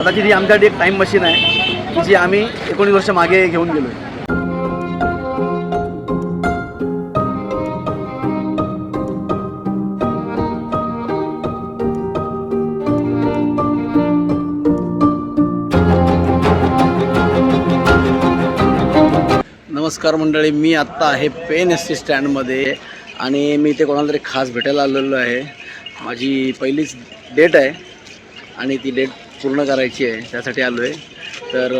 कदाचित ती आमच्यासाठी एक टाईम मशीन आहे की जी आम्ही एकोणीस वर्ष मागे घेऊन गेलो नमस्कार मंडळी मी आत्ता आहे पेन एस टी स्टँडमध्ये आणि मी इथे कोणाला तरी खास भेटायला आलेलो आहे. माझी पहिलीच डेट आहे आणि ती डेट पूर्ण करायची आहे त्यासाठी आलो आहे तर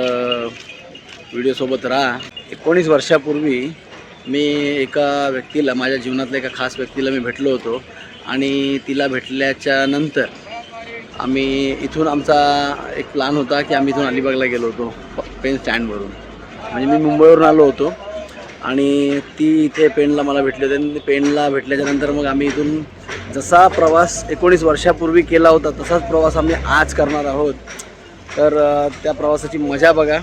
व्हिडिओसोबत राहा. एकोणीस वर्षापूर्वी मी एका व्यक्तीला माझ्या जीवनातल्या एका खास व्यक्तीला मी भेटलो होतो आणि तिला भेटल्याच्या नंतर आम्ही इथून आमचा एक प्लान होता की आम्ही इथून अलिबागला गेलो होतो पेन स्टँडवरून म्हणजे मी मुंबईवरून आलो होतो आणि ती इथे पेनला मला भेटली होती आणि पेनला भेटल्याच्या नंतर मग आम्ही इथून जसा प्रवास एकोणीस वर्षापूर्वी केला होता तसाच प्रवास आम्ही आज करणार आहोत. तर त्या प्रवासाची मजा बघा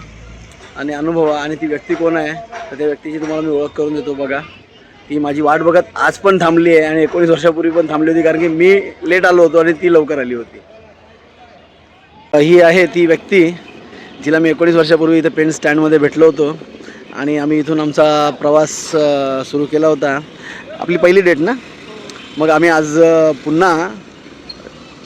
आणि अनुभवा आणि ती व्यक्ती कोण आहे तर त्या व्यक्तीची तुम्हाला मी ओळख करून देतो बघा. ती माझी वाट बघत आज पण थांबली आहे आणि एकोणीस वर्षापूर्वी पण थांबली होती कारण की मी लेट आलो होतो आणि ती लवकर आली होती. ही आहे ती व्यक्ती जिला मी एकोणीस वर्षापूर्वी इथं पेन स्टँडमध्ये भेटलो होतो आणि आम्ही इथून आमचा प्रवास सुरू केला होता. आपली पहिली डेट ना? मग आम्ही आज पुन्हा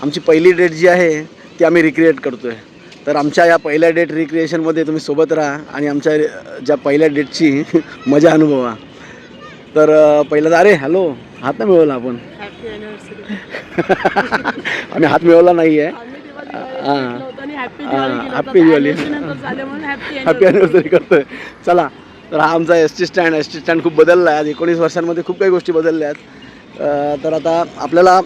आमची पहिली डेट जी आहे ती आम्ही रिक्रिएट करतो आहे तर आमच्या या पहिल्या डेट रिक्रिएशनमध्ये तुम्ही सोबत राहा आणि आमच्या ज्या पहिल्या डेटची मजा अनुभवा. तर पहिलं अरे हॅलो हात नाही मिळवला आपण. आम्ही हात मिळवला नाही आहे हां. हॅपी दिवाळी. झाले म्हणून हॅपी हॅपी अॅनिव्हर्सरी करतोय. चला तर हा आमचा S T stand S T stand खूप बदलला आहे. आज एकोणीस वर्षांमध्ये खूप काही गोष्टी बदलल्या आहेत. तर आता आपल्याला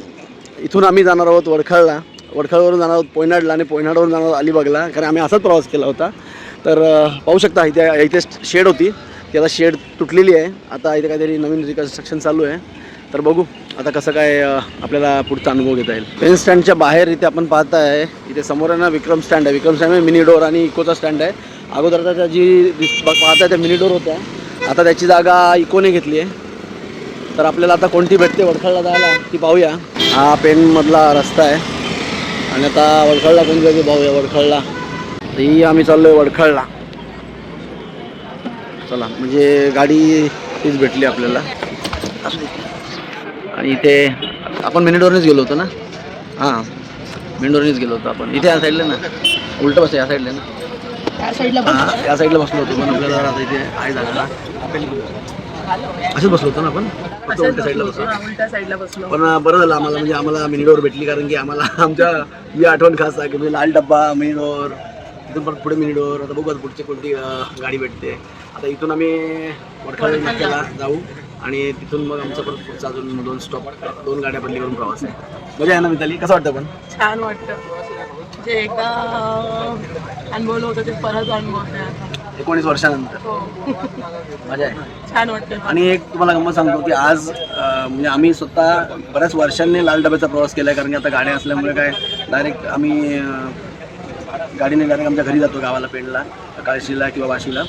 इथून आम्ही जाणार आहोत वडखळला. वडखळवरून जाणार आहोत पोयनाडला आणि पोयनाडवरून जाणार आहोत अलिबागला. कारण आम्ही असाच प्रवास केला होता. तर पाहू शकता इथे इथे शेड होती. ती आता शेड तुटलेली आहे. आता इथे काहीतरी नवीन रिकन्स्ट्रक्शन चालू आहे. तर बघू आता कसं काय आपल्याला पुढचा अनुभव घेता येईल. पेन स्टँडच्या बाहेर इथे आपण पाहताय इथे समोर आहे ना विक्रम स्टँड आहे. विक्रम स्टँड मिनी डोर आणि इकोचा स्टँड आहे. अगोदर त्याच्या जी पाहताय त्या मिनी डोर होत्या. आता त्याची जागा इकोने घेतली आहे. तर आपल्याला आता कोणती भेटते वडखळला जायला ती पाहूया. हा पेनमधला रस्ता आहे. आणि आता वडखळला कोणती जागी पाहूया वडखळला. ही आम्ही चाललो आहे वडखळला. चला म्हणजे गाडी तीच भेटली आपल्याला. आणि इथे आपण मिनिडोरनेच गेलो होतो ना? हां मिनिडोरनेच गेलो होतो आपण. इथे या साईडला ना? उलटं बस या साईडला ना? हां या साईडला बसलो होतो. पण आपल्याला आता इथे आहे जागा. असंच बसलो होतो ना आपण? उलट्या साईडला बसलो पण बरं झालं आम्हाला म्हणजे आम्हाला मिनिडोर भेटली कारण की आम्हाला आमच्या ही आठवण खास आहे की म्हणजे लाल डब्बा मिनिडोर तिथून परत पुढे मिनिडोर आता बघू पुढची कोणती गाडी भेटते. आता इथून आम्ही वडखळ नाक्याला जाऊ आणि तिथून मग आमचा परत पुढचा अजून दोन स्टॉप दोन गाड्या बदली करून प्रवास आहे. मजा आहे ना मिताली? कसं वाटतं पण? छान वाटतं. जे एकदा अनुभवलं होतं ते परत अनुभवते एकोणीस वर्षानंतर. हो. मजा आहे. छान वाटतं आणि एक तुम्हाला गंमत सांगतो की आज अं, म्हणजे आम्ही स्वतः बऱ्याच वर्षांनी लाल डब्याचा प्रवास केला आहे कारण की आता गाड्या असल्यामुळे काय डायरेक्ट आम्ही अं, गाडीने डायरेक्ट आमच्या घरी जातो गावाला पेणला काळशीला किंवा वाशीला.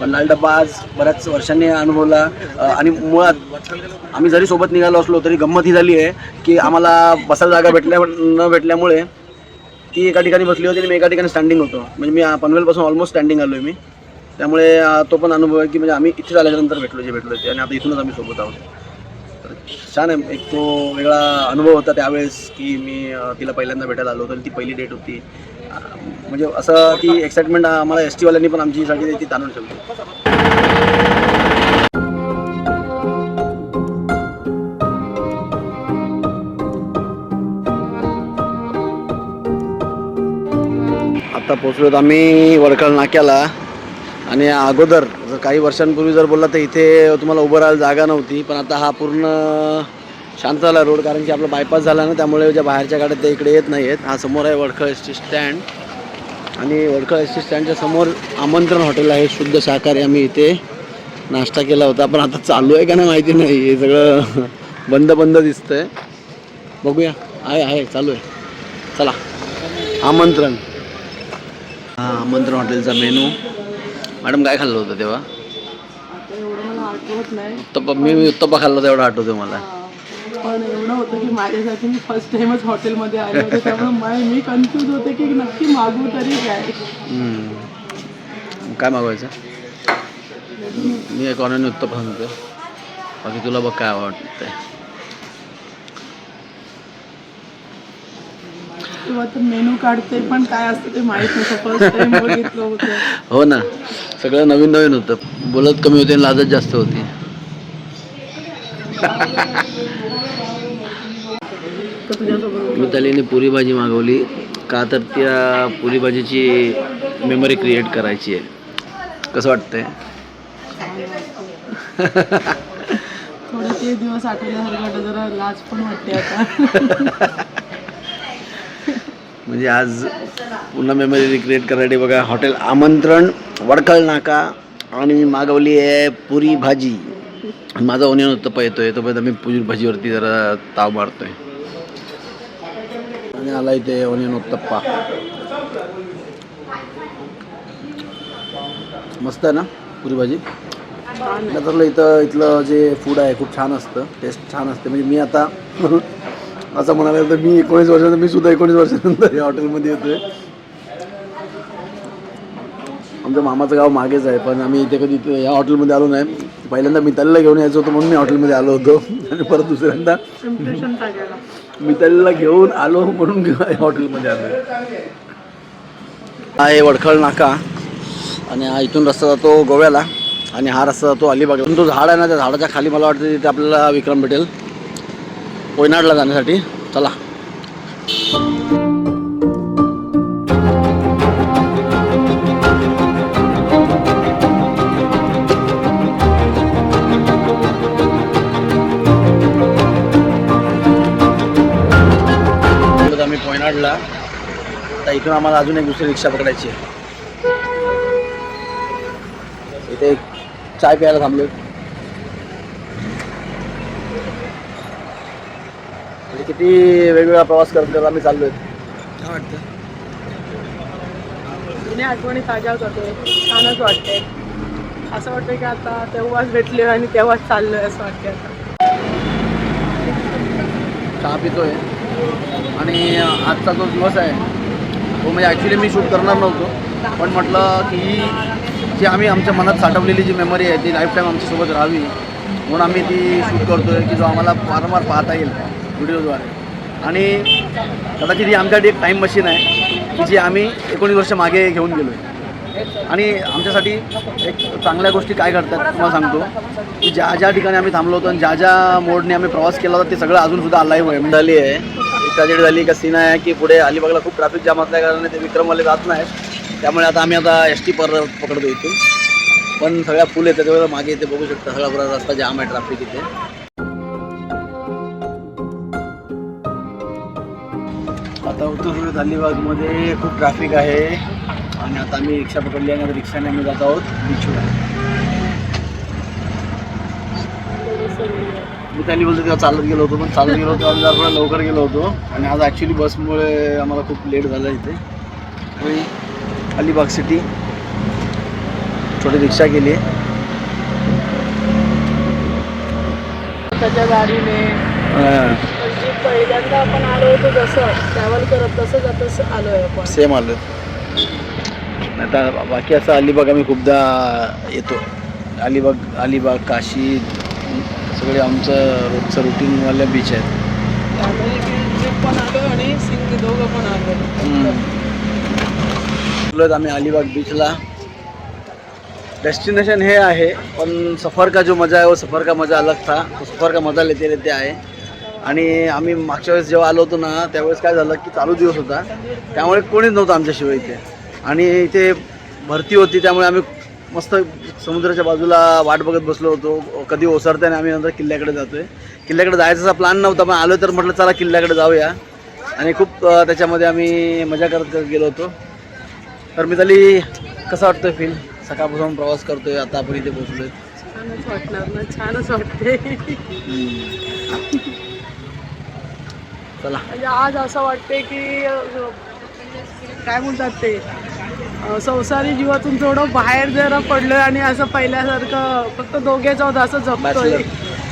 पण लाल डब्बा आज बऱ्याच वर्षांनी अनुभवला अं, आणि मुळात आम्ही जरी सोबत निघालो असलो तरी गंमत ही झाली आहे की आम्हाला बसायला जागा भेटल्या न भेटल्यामुळे ती एका ठिकाणी बसली होती आणि मी एका ठिकाणी स्टँडिंग होतो. म्हणजे मी पनवेलपासून ऑलमोस्ट स्टँडिंग आलो आहे मी. त्यामुळे तो पण अनुभव आहे की म्हणजे आम्ही इथे आल्यानंतर भेटलो जे भेटलो ते. आणि आता इथूनच आम्ही सोबत आहोत. तर छान आहे. एक तो वेगळा अनुभव होता त्यावेळेस की मी तिला पहिल्यांदा भेटायला आलो होतो ती पहिली डेट होती. म्हणजे असं ती एक्साइटमेंट आम्हाला एस टीवाल्यांनी पण आमच्यासाठी ती ताणून ठेवली. आता पोचलो आम्ही वडखळ नाक्याला. आणि अगोदर जर काही वर्षांपूर्वी जर बोलला तर इथे तुम्हाला उभं राहायला जागा नव्हती. पण आता हा पूर्ण शांत झाला रोड कारण की आपला बायपास झाला ना त्यामुळे ज्या बाहेरच्या गाड्या ते इकडे येत नाही आहेत हा समोर आहे वडखळ एस टी स्टँड. आणि वडखळ एस टी स्टँडच्या समोर आमंत्रण हॉटेल आहे शुद्ध शाकाहारी. आम्ही इथे नाश्ता केला होता पण आता चालू आहे का नाही माहिती नाही. हे सगळं बंद बंद दिसतं आहे बघूया. आहे आहे चालू आहे. चला. आमंत्रण. हा आमंत्रण हॉटेलचा मेनू. मॅडम काय खाल्लं होतं तेव्हा? आता एवढं मला आठवत नाही. उत्तप्पा मी मी उत्तप्पा खाल्ला तेवढा आठवतो मला. पण एवढं होतं की माझ्यासाठी मी फर्स्ट टाइमच हॉटेलमध्ये आले होते त्यामुळे मा- मी कन्फ्यूज होते की नक्की मागू तरी काय. हम्म. काय मागवायचं? मी एक ऑनलाईन उत्तप सांगतो बाकी तुला बघ काय आवडतंय. तर मेनू काढते पण काय असतं ते माहीत नव्हतं फर्स्ट टाइम बघितलं होतं. हो ना. सगळं नवीन नवीन होतं. बोलत कमी होते आणि लाजत जास्त होती. मितालीने पुरी भाजी मागवली. का तर त्या पुरी भाजीची मेमरी क्रिएट करायची आहे. कसं वाटतंय? थोडे ते दिवस आठवल्यासारखं वाटतं. जरा लाज पण वाटते आता. म्हणजे आज पुन्हा मेमरी रिक्रिएट करण्यासाठी बघा हॉटेल आमंत्रण वडखळ नाका आणि मी मागवली आहे पुरी भाजी. माझा ओनियन उत्तप्पा येतोय तोपर्यंत मी पुरी भाजीवरती जरा ताव मारतोय. आणि आला इथे ओनियन उत्तप्पा. मस्त आहे ना पुरी भाजी? ठरलं इथं इथलं जे फूड आहे खूप छान असतं टेस्ट छान असते. म्हणजे मी आता असं म्हणाला तर मी एकोणीस वर्षानंतर मी सुद्धा एकोणीस वर्षानंतर या हॉटेलमध्ये येतोय. आमच्या मामाचं गाव मागेच आहे पण आम्ही इथे कधी या हॉटेलमध्ये आलो नाही. पहिल्यांदा मितालीला घेऊन यायचं होतं म्हणून मी हॉटेलमध्ये आलो होतो. आणि परत दुसऱ्यांदा मितालीला घेऊन आलो म्हणून या हॉटेलमध्ये आलो. हा आहे वडखळ नाका. आणि हा इथून रस्ता जातो गोव्याला. आणि हा रस्ता जातो अलिबाग तो झाड आहे ना त्या झाडाच्या खाली मला वाटतं तिथे आपल्याला विक्रम भेटेल. वयनाडला जाण्यासाठी. चला. आम्ही पोयनाडला तर इथून आम्हाला अजून एक दुसरी रिक्षा पकडायची आहे. इथे एक चाय प्यायला थांबलो किती वेगवेगळा प्रवास करत करत आम्ही चाललोय. काय वाटतं? जुन्या आठवणी ताज्या होतात छानच वाटते असं वाटतं की आता तेव्हाच भेटले आणि तेव्हाच चाललोय असं वाटते आता. चहा पितोय. आणि आजचा जो दिवस आहे तो म्हणजे ॲक्च्युली मी शूट करणार नव्हतो. पण म्हटलं की ही जी आम्ही आमच्या मनात साठवलेली जी मेमरी आहे ती लाईफ टाईम आमच्यासोबत राहावी. म्हणून आम्ही ती शूट करतोय की जो आम्हाला वारंवार पाहता येईल. व्हिडिओद्वारे. आणि कदाचित ही आमच्यासाठी एक टाईम मशीन आहे की जी आम्ही एकोणीस वर्ष मागे घेऊन गेलो आहे आणि आमच्यासाठी एक चांगल्या गोष्टी काय घडतात तुम्हाला सांगतो की ज्या ज्या ठिकाणी आम्ही थांबलो होतो आणि ज्या ज्या मोडने आम्ही प्रवास केला होता ते सगळं अजूनसुद्धा लाईव्ह आहे. म्हणजे झाली आहे. एक ट्रॅजेडी झाली का सीन आहे की पुढे अलिबागला खूप ट्रॅफिक जाम असल्या कारणाने ते विक्रमवाले जात नाहीत. त्यामुळे आता आम्ही आता एस टी पर पकडतो इथून. पण सगळ्या फुल येतात त्याच्यावर मागे इथे बघू शकता सगळा पुरा रस्ता जाम आहे ट्रॅफिक इथे. आता उतरलो अलिबागमध्ये खूप ट्रॅफिक आहे. आणि आता आम्ही रिक्षा पकडली आणि आता रिक्षाने आम्ही जात आहोत बीचवर मी त्यांनी बोलतो तेव्हा चालत गेलो होतो पण चालत गेलो होतो आम्ही जरा थोडं लवकर गेलो होतो. आणि आज ॲक्च्युली बसमुळे आम्हाला खूप लेट झालं इथे. आणि अलिबाग सिटी छोटी रिक्षा केली. आहे त्याच्या गाडीने पहिल्यांदा आपण आलो होतो जसं ट्रॅव्हल करत तसंच आता आलोय आपण. सेम आलं तर बाकी असं अलिबाग आम्ही खूपदा येतो. अलिबाग अलिबाग काशी सगळे आमचं रोजचं रुटीनवाल्या बीच आहेत. फॅमिली ट्रिप पण आलो आणि सिंग दोघं पण आलो गेलोत आम्ही अलिबाग बीचला डेस्टिनेशन हे आहे पण सफर का जो मजा आहे वो सफर का मजा अलग था. तो सफर का मजा लेते लेते आहे. आणि आम्ही मागच्या वेळेस जेव्हा आलो होतो ना त्यावेळेस काय झालं की चालू दिवस होता. त्यामुळे कोणीच नव्हतं आमच्याशिवाय इथे. आणि इथे भरती होती त्यामुळे आम्ही मस्त समुद्राच्या बाजूला वाट बघत बसलो होतो. कधी ओसरते आणि आम्ही नंतर किल्ल्याकडे जातोय. किल्ल्याकडे जायचा प्लॅन नव्हता पण आलो तर म्हटलं चला किल्ल्याकडे जाऊया. आणि खूप त्याच्यामध्ये आम्ही मजा करत करत गेलो होतो. तर मी तरी कसं वाटतं फील सकाळपासून प्रवास करतोय आता आपण इथे पोहोचलोय. छानच वाटणार ना छानच वाटते चला. म्हणजे आज असं वाटते की काय म्हणतात ते संसारी जीवातून थोडं बाहेर जरा पडलोय आणि असं पहिल्यासारखं फक्त दोघेच आहोत असं जपतोय.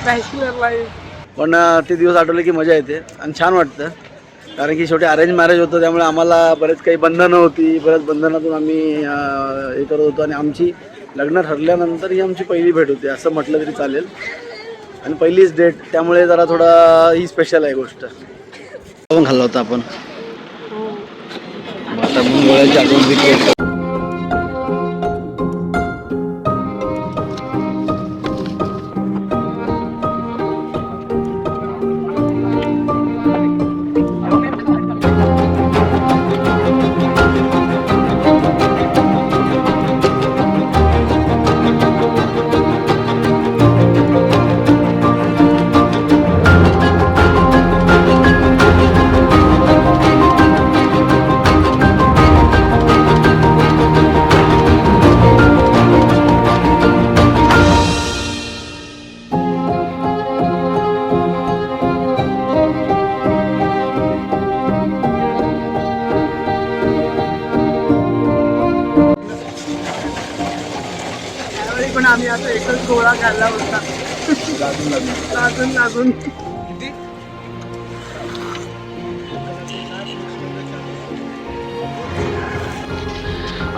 बॅचलर लाईफ पण ते दिवस आठवले की मजा येते आणि छान वाटतं. कारण की शेवटी अरेंज मॅरेज होतं त्यामुळे आम्हाला बरेच काही बंधनं होती. बऱ्याच बंधनातून आम्ही हे करत होतो आणि आमची लग्न ठरल्यानंतर ही आमची पहिली भेट होती असं म्हटलं तरी चालेल. आणि पहिलीच डेट त्यामुळे जरा थोडा ही स्पेशल आहे गोष्ट. खाल्ला होता आपण. आता मुंबईची आठवण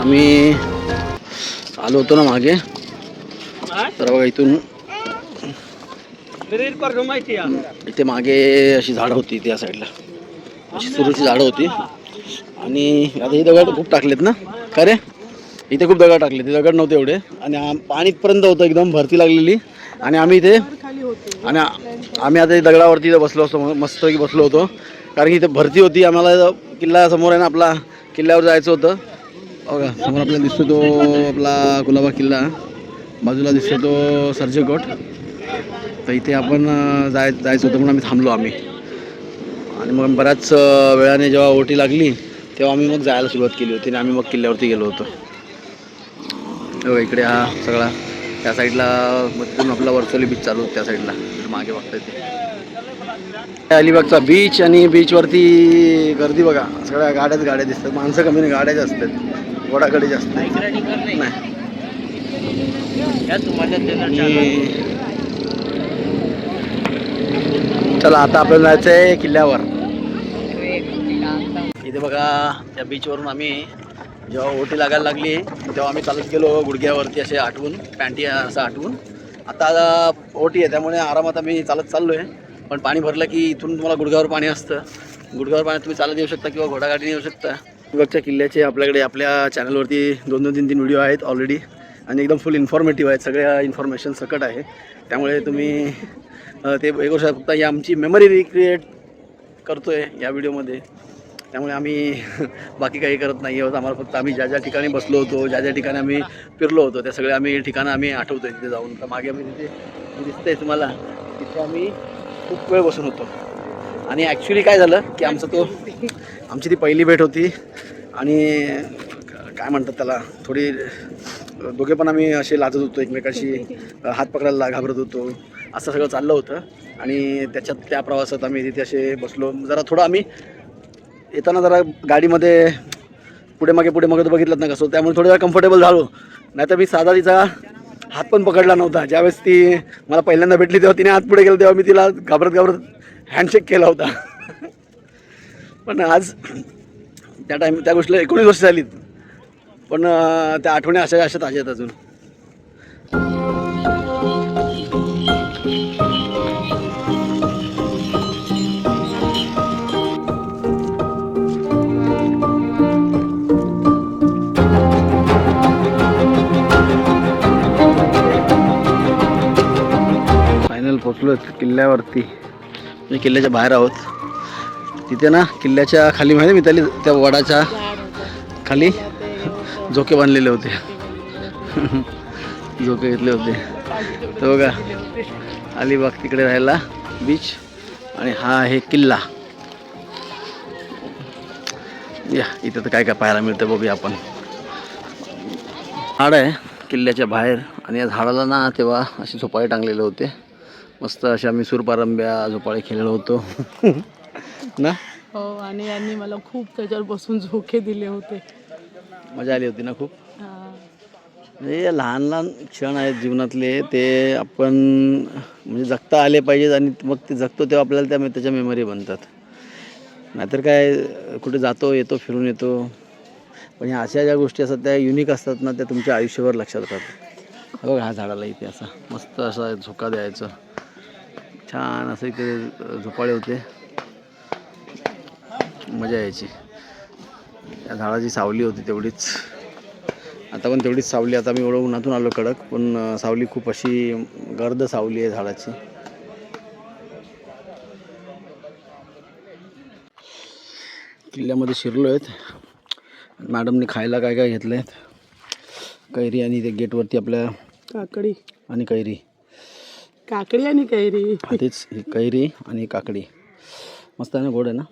आम्ही आलो होतो ना मागे. तर बघा इथून इथे मागे अशी झाडं होती त्या साईडला. अशी सुरूची झाडं होती. आणि आता ही दगड खूप टाकलेत ना. का रे? इथे खूप दगड टाकले ते दगड नव्हते एवढे. आणि आम- पाणी इथपर्यंत होतं एकदम भरती लागलेली. आणि आम्ही इथे आणि आम्ही आता दगडावरती बसलो असतो. मस्त की बसलो होतो. कारण की इथे भरती होती. आम्हाला किल्ला समोर आहे ना आपला. किल्ल्यावर जायचं होतं. बघा समोर आपल्याला दिसतो तो आपला कुलाबा किल्ला. बाजूला दिसतो तो सर्जकोट तर इथे आपण जाय जायचं होतं म्हणून आम्ही थांबलो आम्ही. आणि मग बऱ्याच वेळाने जेव्हा ओटी लागली तेव्हा आम्ही मग जायला सुरुवात केली होती आणि आम्ही मग किल्ल्यावरती गेलो होतो. हो इकडे हा सगळा. त्या साईडला मग आपला वर्सोली बीच चालू त्या साईडला. मागे बघता येते. अलिबागचा बीच आणि बीचवरती गर्दी बघा. सगळ्या गाड्याच गाड्या दिसतात. माणसं कमी नाही असतात. घोडाकडे जास्त. नाही. चला आता आपल्याला जायचं आहे किल्ल्यावर. इथे बघा त्या बीचवरून आम्ही जेव्हा ओटी लागायला लागली तेव्हा आम्ही चालत गेलो गुडघ्यावरती असे आठवून पॅन्टी असं आठवून आता ओटी आहे त्यामुळे आरामात आम्ही चालत चाललो आहे पण पाणी भरलं की इथून तुम्हाला गुडघ्यावर पाणी असतं. गुडघ्यावर पाण्यात तुम्ही चालत येऊ शकता किंवा घोडागाडीने येऊ शकता. अलिबागच्या किल्ल्याचे आपल्याकडे आपल्या चॅनलवरती दोन दोन तीन तीन व्हिडिओ आहेत ऑलरेडी आणि एकदम फुल इन्फॉर्मेटिव्ह आहेत. सगळ्या इन्फॉर्मेशन सकट आहे. त्यामुळे तुम्ही ते एक शकता फक्त ही आमची मेमरी रिक्रिएट करतो आहे या व्हिडिओमध्ये त्यामुळे आम्ही बाकी काही करत नाही आहोत आम्हाला फक्त आम्ही ज्या ज्या ठिकाणी बसलो होतो ज्या ज्या ठिकाणी आम्ही फिरलो होतो त्या सगळ्या आम्ही ठिकाणं आम्ही आठवतो आहे तिथे जाऊन. तर मागे आम्ही तिथे दिसतंय तुम्हाला तिथे आम्ही खूप वेळ बसून होतो. आणि ॲक्च्युली काय झालं की आमचं तो आमची ती पहिली भेट होती आणि काय म्हणतात त्याला थोडी दोघे पण आम्ही असे लाजत होतो एकमेकाशी हात पकडायला घाबरत होतो असं सगळं चाललं होतं. आणि त्याच्यात त्या प्रवासात आम्ही तिथे असे बसलो. जरा थोडं आम्ही येताना जरा गाडीमध्ये पुढे मागे पुढे मागे बघितलं ना कसं त्यामुळे थोडं जरा कम्फर्टेबल झालो. नाहीतर मी साधा तिचा हात पण पकडला नव्हता. ज्यावेळेस ती मला पहिल्यांदा भेटली तेव्हा तिने हात पुढे केला तेव्हा मी तिला घाबरत घाबरत हँडशेक केला होता. पण आज त्या टाईम त्या गोष्टीला एकोणीस वर्ष झालीत. पण त्या आठवणी अशा अशा ताज्या आहेत अजून. फायनल पोचलो किल्ल्यावरती. म्हणजे किल्ल्याच्या बाहेर आहोत. तिथे ना किल्ल्याच्या खाली माहिती मी त्याला त्या वडाच्या खाली झोके बांधलेले होते. झोके घेतले होते. तर बघा अलिबाग तिकडे राहायला बीच आणि हा आहे किल्ला. या इथं तर काय काय पाहायला मिळतं बघूया आपण. झाड आहे किल्ल्याच्या बाहेर आणि या झाडाला ना तेव्हा असे झोपाळे टांगलेले होते. मस्त अशा आम्ही सुरपारंब्या झोपाळे खेळलो होतो. ना? हो आणि यांनी मला खूप त्याच्यावर बसून झोके दिले होते. मजा आली होती ना खूप? हा. म्हणजे लहान लहान क्षण आहेत जीवनातले ते आपण म्हणजे जगता आले पाहिजेत आणि मग ते जगतो तेव्हा आपल्याला त्या त्याच्या मेमरी बनतात. नाहीतर काय कुठे जातो येतो फिरून येतो. पण ह्या अशा ज्या गोष्टी असतात त्या युनिक असतात ना त्या तुमच्या आयुष्यभर लक्षात राहतात. हो ह्या झाडाला इथे असा मस्त असा झोका द्यायचा. छान असं इथे झोपाळे होते. मजा यायची. या झाडाची सावली होती तेवढीच. आता पण तेवढीच सावली आता मी एवढं उन्हातून आलो कडक पण सावली खूप अशी गर्द सावली आहे झाडाची. किल्ल्यामध्ये शिरलो आहेत मॅडमने खायला काय काय घेतलं आहेत कैरी आणि ते गेटवरती आपल्या काकडी. आणि कैरी. काकडी आणि कैरी. तेच कैरी आणि काकडी. मस्त आहे ना गोड आहे ना?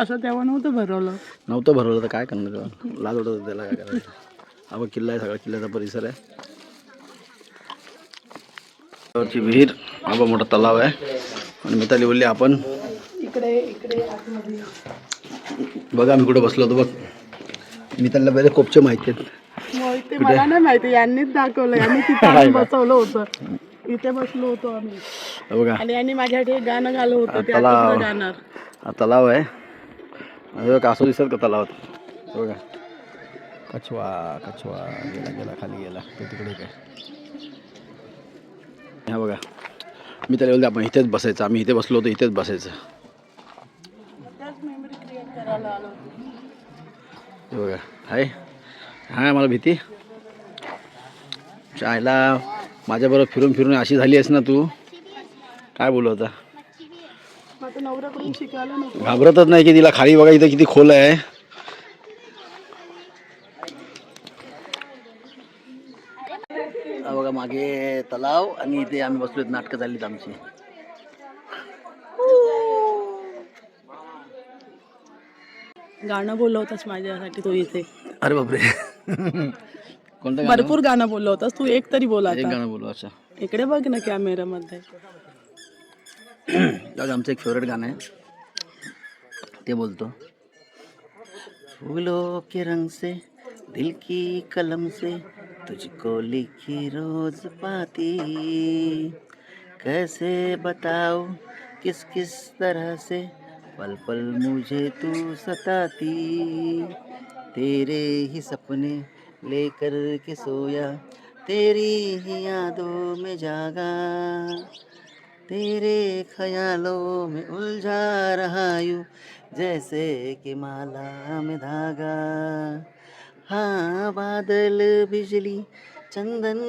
असं तेव्हा नव्हतं भरवलं. नव्हतं भरवलं तर काय करणार? लाज वाटत होती त्याला काय करायचं? हा किल्ला आहे सगळा किल्ल्याचा परिसर आहे. विहीर बघ मोठा तलाव आहे. आणि मिताली बोलली आपण इकडे इकडे बघा आम्ही कुठे बसलो होतो बघ. मितालीला बरे कोपचे माहिती आहेत. मग ते मला नाही माहिती यांनीच दाखवलं यांनी तिथे बसवलं होतं. इथे बसलो होतो आम्ही. बघा. आणि यांनी माझ्यासाठी एक गाणं गालं होतं ते तलाव. आता गाणार हा तलाव आहे. हे असं दिसत का तलावात? बघा. कछवा कछवा. गेला गेला खाली गेला. तो तिकडे काय हा बघा. मी त्याला बोलते आपण इथेच बसायचं. आम्ही इथे बसलो होतो इथेच बसायचं. हे बघा. हाय. हाय मला भीती. चायला माझ्याबरोबर फिरून फिरून अशी झाली आहेस ना तू? काय बोलू आता मग आता नवऱ्याकडून शिकायला नको घाबरतच नाही की तिला खाली बघा इथं किती खोल आहे. बघा मागे तलाव आणि इथे आम्ही बसलोय नाटकं झालीत आमची. गाणं बोललं होतंस माझ्यासाठी तू इथे. अरे बापरे. कोणतं गाणं? भरपूर गाणं बोललं होतंस तू एक तरी बोला गाणं बोलू अच्छा. इकडे बघ ना कॅमेरामध्ये जाऊ दे, आमचं एक फेवरेट गाणं ते बोलतो फूलों के रंग से दिल की कलम से तुझको लिखी रोज पाती। कैसे बताओ किस किस तरह से पल पल मुझे तू सताती। तेरे ही सपने लेकर के सोया तेरी ही यादों में जागा। तेरे ख्यालों में उलझा रहा यूँ, जैसे कि माला में धागा। हाँ बादल, बिजली, चंदन,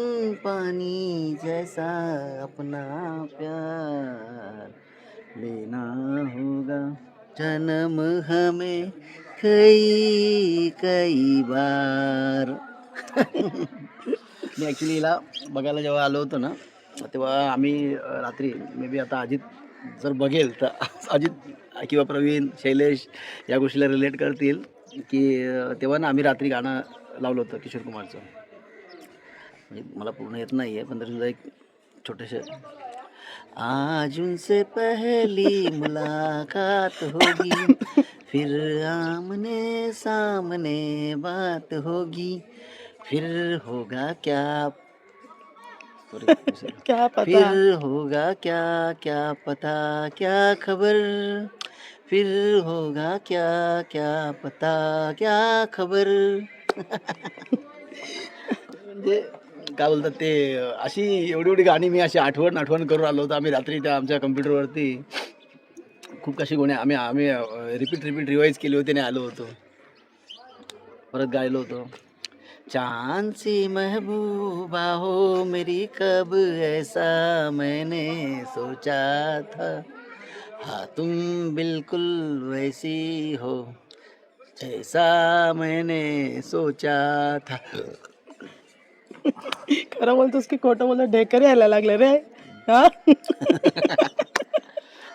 पानी जैसा अपना प्यार लेना होगा। जन्म हमें कई कई बार। मी ॲक्च्युली हिला बघायला जेव्हा आलो होतो ना। तेव्हा आम्ही रात्री मे बी आता अजित जर बघेल तर अजित किंवा प्रवीण शैलेश या गोष्टीला रिलेट करतील की तेव्हा ना आम्ही रात्री गाणं लावलं होतं किशोर कुमारचं. म्हणजे मला पूर्ण येत नाही आहे पण तरी सुद्धा एक छोटेसे. आज उनसे पहली मुलाकात होगी फिर आमने सामने बात होगी फिर होगा क्या क्या पता। फिर होगा क्या क्या पता क्या खबर? फिर होगा क्या क्या पता क्या खबर? म्हणजे काय बोलतात ते अशी एवढी एवढी गाणी मी अशी आठवण आठवण करून आलो होतो. आम्ही रात्री त्या आमच्या कम्प्युटरवरती खूप कशी गुन्हे आम्ही आम्ही रिपीट रिपीट रिवाईज केली होती आणि आलो होतो. परत गायलो होतो. चाँद सी महबूबा हो मेरी कब ऐसा मैंने सोचा था। हाँ तुम बिल्कुल वैसी हो जैसा मैंने सोचा था। खरं बोलतोस की खोटं बोलतो ढेकर यायला लागले रे हा?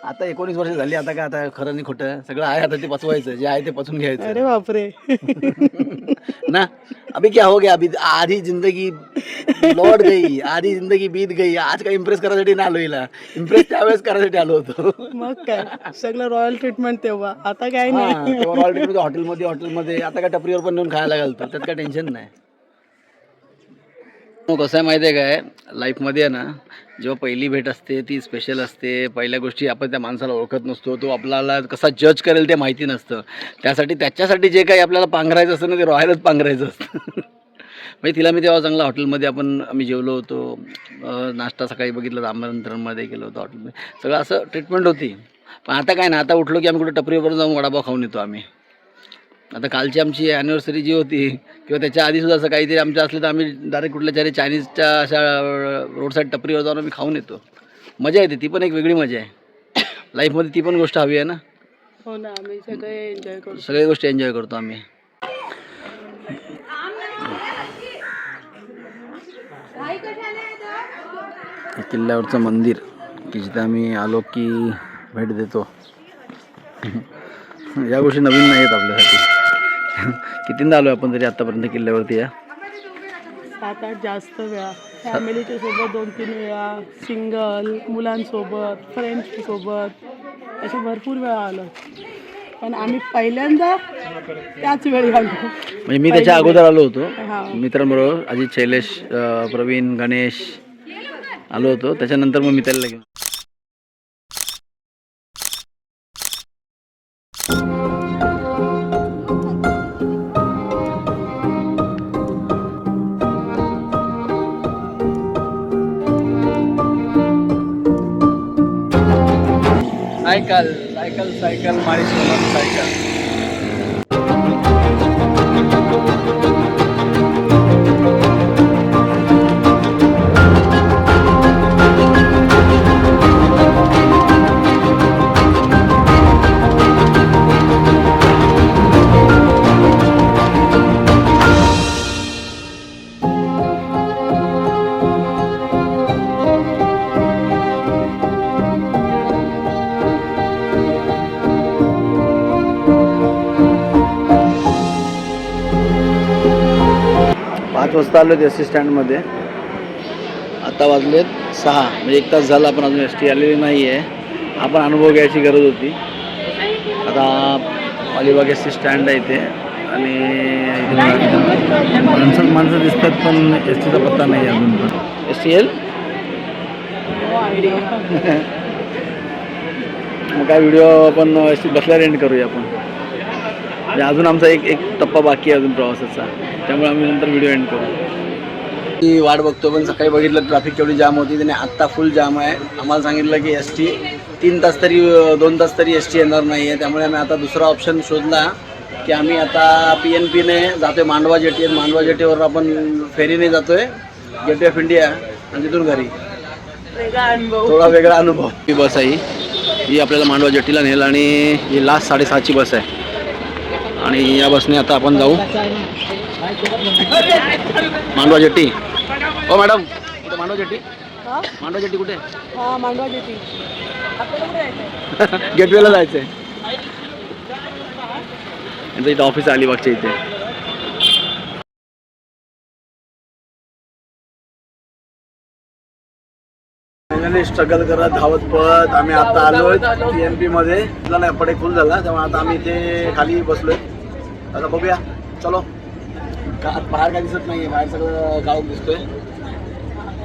आता एकोणीस वर्ष झाली आता काय आता खरं नाही खोटं सगळं आहे आता ते पचवायचं जे आहे ते पचवून घ्यायचं. अरे बापरे. ना अभी क्या हो गया अभी आधी जिंदगी लौट गई आधी जिंदगी बीत गई आज काय इम्प्रेस करायसाठी नाही आलो हिला. इम्प्रेस त्यावेळेस करायसाठी आलो होतो. मग काय सगळं रॉयल ट्रीटमेंट तेव्हा आता काय नाही. ऑलरेडी हॉटेलमध्ये हॉटेलमध्ये आता काय टपरीवर पण नेऊन खायला घालतो त्यात काय टेन्शन नाही. मग कसं आहे माहिती आहे काय लाईफमध्ये आहे ना जेव्हा पहिली भेट असते ती स्पेशल असते. पहिल्या गोष्टी आपण त्या माणसाला ओळखत नसतो. तो आपल्याला कसा जज करेल ते माहिती नसतं. त्यासाठी त्याच्यासाठी जे काही आपल्याला पांघरायचं असतं ना ते रॉयलच पांघरायचं असतं. म्हणजे तिला मी तेव्हा चांगला हॉटेलमध्ये आपण आम्ही जेवलो होतो. नाश्ता सकाळी बघितलं आमंत्रणमध्ये गेलो होतो हॉटेलमध्ये. सगळं असं ट्रीटमेंट होती. पण आता काय ना आता उठलो की आम्ही कुठे टपरीवर जाऊन वडापाव खाऊन येतो आम्ही. आता कालची आमची ॲनिव्हर्सरी जी होती किंवा त्याच्या आधीसुद्धा असं काहीतरी आमचं असलं तर आम्ही डायरेक्ट कुठल्या तरी चायनीजच्या अशा रोड साईड टपरीवर जाऊन आम्ही खाऊन येतो. मजा येते ती पण एक वेगळी मजा आहे. लाईफमध्ये ती पण गोष्ट हवी आहे ना? हो ना आम्ही सगळे एन्जॉय करू. सगळ्या गोष्टी एन्जॉय करतो आम्ही. किल्ल्यावरचं मंदिर की जिथे आम्ही आलो की भेट देतो. या गोष्टी नवीन नाही आहेत आपल्यासाठी. कितींदा आलो आपण तरी आत्तापर्यंत किल्ल्यावरती या? सात आठ जास्त वेळा. फॅमिलीच्या सोबत दोन तीन वेळा सिंगल मुलांसोबत फ्रेंड्स सोबत असे भरपूर वेळा आलो. पण आम्ही पहिल्यांदा त्याच वेळी आलो. म्हणजे मी त्याच्या अगोदर आलो होतो. मित्रांबरोबर अजित शैलेश प्रवीण गणेश आलो होतो. त्याच्यानंतर मग मित्राला घेऊन सायकल सायकल सायकल मारी सायकल. वाजता आलो एस टी स्टँडमध्ये आता वाजलेत सहा. म्हणजे एक तास झाला आपण अजून एस टी आलेली नाही आहे आपण अनुभव घ्यायची गरज होती. आता अलिबाग एस टी स्टँड आहे इथे. आणि इथे माणसं माणसं दिसतात पण एस टीचा पत्ता नाही अजून पण. एस टी येईल मग काय व्हिडिओ आपण एस टी बसल्या रेंट करूया आपण. म्हणजे अजून आमचा एक एक टप्पा बाकी आहे अजून प्रवासाचा. त्यामुळे आम्ही नंतर व्हिडिओ एंड करू. ती वाट बघतो पण सकाळी बघितलं ट्रॅफिक केवढी जाम होती त्याने आत्ता फुल जाम आहे. आम्हाला सांगितलं की एस टी तीन तास तरी दोन तास तरी एस टी येणार नाही आहे त्यामुळे आम्ही आता दुसरा ऑप्शन शोधला की आम्ही आता पी एन पीने जातोय मांडवा जेटी. मांडवा जेटीवर आपण फेरीने जातोय गेटवे ऑफ इंडिया आणि तिथून घरी. वेगळा अनुभव. थोडा वेगळा अनुभव. ही बस आहे ही. ही आपल्याला मांडवा जेटीला नेल आणि ही लास्ट साडेसहाची बस आहे. आणि या बसने आता आपण जाऊ. मांडवा जेटी हो मॅडम कुठे मांडवा जेटी हा? मांडवा जेटी कुठे? हा मांडवा जेटी आपल्याला कुठे जायचंय? गेटवेला जायचं आहे यांचं इथं ऑफिस अलिबागच्या इथे. फायनली स्ट्रगल करत धावत पळत आम्ही आता आलोय टी एम पी मध्ये. तुला नाही पडे फुल झाला त्यामुळे आता आम्ही इथे खाली बसलोय. आता बघूया. चलो. का बाहेर काय दिसत नाहीये. बाहेर सगळं गाव दिसतोय.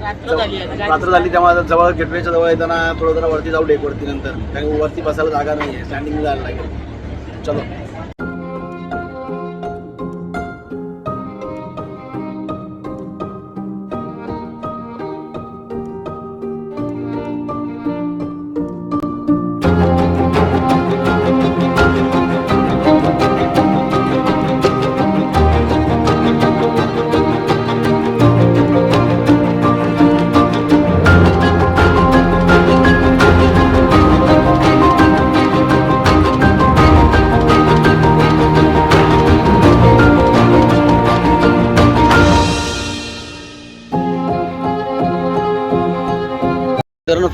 रात्र झाली त्यामुळे आता जवळ गेटवेच्या जवळ येताना थोडं जरा वरती जाऊ डेक वरती नंतर. कारण वरती बसायला जागा नाही आहे स्टँडिंग जायला लागेल. चलो.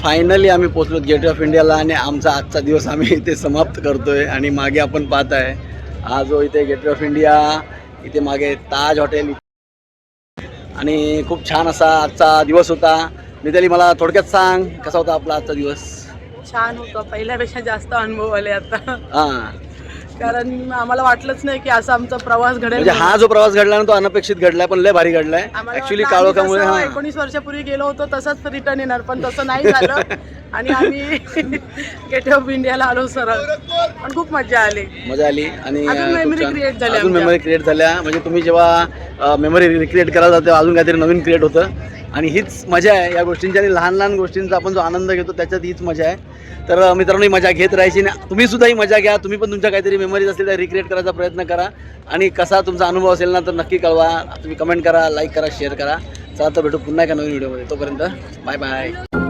फायनली आम्ही पोचलो गेट ऑफ इंडियाला आणि आमचा आजचा दिवस आम्ही इथे समाप्त करतोय आणि मागे आपण पाहत आहे हा जो इथे गेट ऑफ इंडिया इथे मागे ताज हॉटेल. आणि खूप छान असा आजचा दिवस होता. मिताली मला थोडक्यात सांग कसा होता आपला आजचा दिवस? छान होतं. पहिल्यापेक्षा जास्त अनुभव आले आता. हां. कारण आम्हाला वाटलंच नाही की असा आमचा प्रवास घडेल म्हणजे हा जो प्रवास घडला ना तो अनपेक्षित घडलाय पण लय भारी घडलाय. आम्हाला ऍक्च्युली वाटलं आम्ही काळोखामुळे जसं हा एकोणीस वर्षापूर्वी गेलो होतो तसंच रिटर्न येणार पण तसं नाही झालं. आणि आम्ही गेट ऑफ इंडियाला आलो सरळ. पण खूप मजा आली. मजा आली आणि अजून छान- create झाल्या अजून. मेमरी क्रिएट झाल्या. म्हणजे तुम्ही जेव्हा मेमरी रिक्रिएट करायला जाते अजून काहीतरी नवीन क्रिएट होतं. आणि हीच मजा आहे या गोष्टींची आणि लहान लहान गोष्टींचा आपण जो आनंद घेतो त्याच्यात हीच मजा आहे. तर मित्रांनो ही मजा घेत राहायची आणि तुम्ही सुद्धा ही मजा घ्या. तुम्ही पण तुमच्या काहीतरी मेमरीज असतील तर रिक्रिएट करायचा प्रयत्न करा. आणि कसा तुमचा अनुभव असेल ना तर नक्की कळवा. तुम्ही कमेंट करा लाईक करा शेअर करा. चला तर भेटू पुन्हा एका नवीन व्हिडिओमध्ये तोपर्यंत बाय बाय